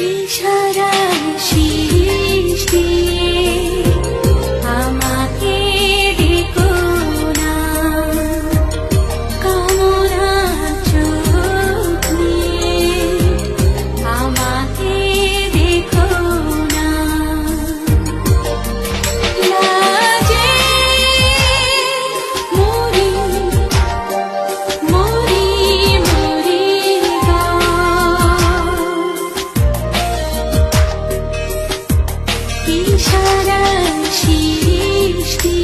ইশারা সারা সৃষ্টি